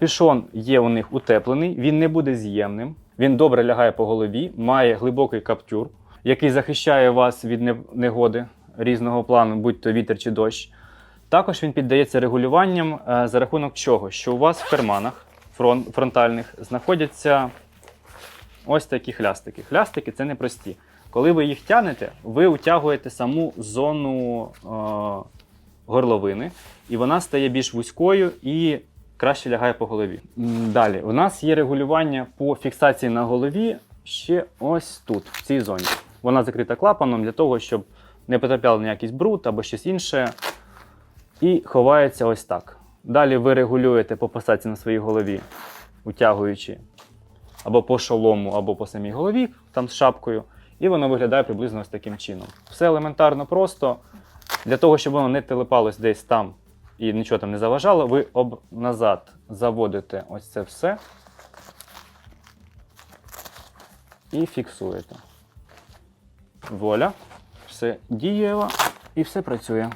Пішон є у них утеплений, він не буде з'ємним, він добре лягає по голові, має глибокий каптюр, який захищає вас від негоди різного плану, будь то вітер чи дощ. Також він піддається регулюванням е, за рахунок чого? Що у вас в карманах фронтальних знаходяться ось такі хлястики. Хлястики це непрості. Коли ви їх тягнете, ви утягуєте саму зону е, горловини, і вона стає більш вузькою і краще лягає по голові. Далі, у нас є регулювання по фіксації на голові ще ось тут, в цій зоні. Вона закрита клапаном для того, щоб не потрапляв ніякийсь бруд або щось інше. І ховається ось так. Далі ви регулюєте по посадці на своїй голові, утягуючи або по шолому, або по самій голові, там з шапкою, і воно виглядає приблизно ось таким чином. Все елементарно просто. Для того, щоб воно не телепалось десь там і нічого там не заважало, ви об назад заводите ось це все і фіксуєте. Воля, все дієво і все працює.